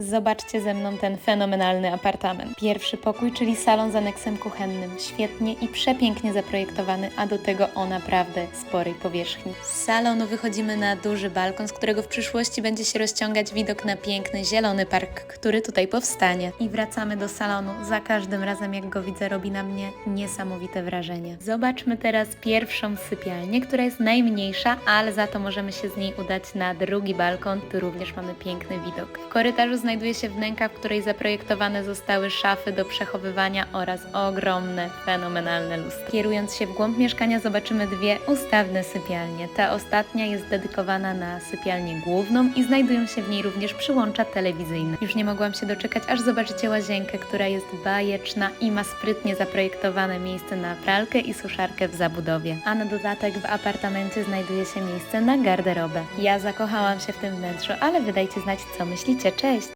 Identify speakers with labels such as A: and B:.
A: Zobaczcie ze mną ten fenomenalny apartament. Pierwszy pokój, czyli salon z aneksem kuchennym. Świetnie i przepięknie zaprojektowany, a do tego o naprawdę sporej powierzchni. Z salonu wychodzimy na duży balkon, z którego w przyszłości będzie się rozciągać widok na piękny, zielony park, który tutaj powstanie. I wracamy do salonu. Za każdym razem, jak go widzę, robi na mnie niesamowite wrażenie. Zobaczmy teraz pierwszą sypialnię, która jest najmniejsza, ale za to możemy się z niej udać na drugi balkon. Tu również mamy piękny widok. W korytarzu znajduje się wnęka, w której zaprojektowane zostały szafy do przechowywania oraz ogromne, fenomenalne lustro. Kierując się w głąb mieszkania zobaczymy dwie ustawne sypialnie. Ta ostatnia jest dedykowana na sypialnię główną i znajdują się w niej również przyłącza telewizyjne. Już nie mogłam się doczekać, aż zobaczycie łazienkę, która jest bajeczna i ma sprytnie zaprojektowane miejsce na pralkę i suszarkę w zabudowie. A na dodatek w apartamencie znajduje się miejsce na garderobę. Ja zakochałam się w tym wnętrzu, ale wydajcie znać, co myślicie. Cześć!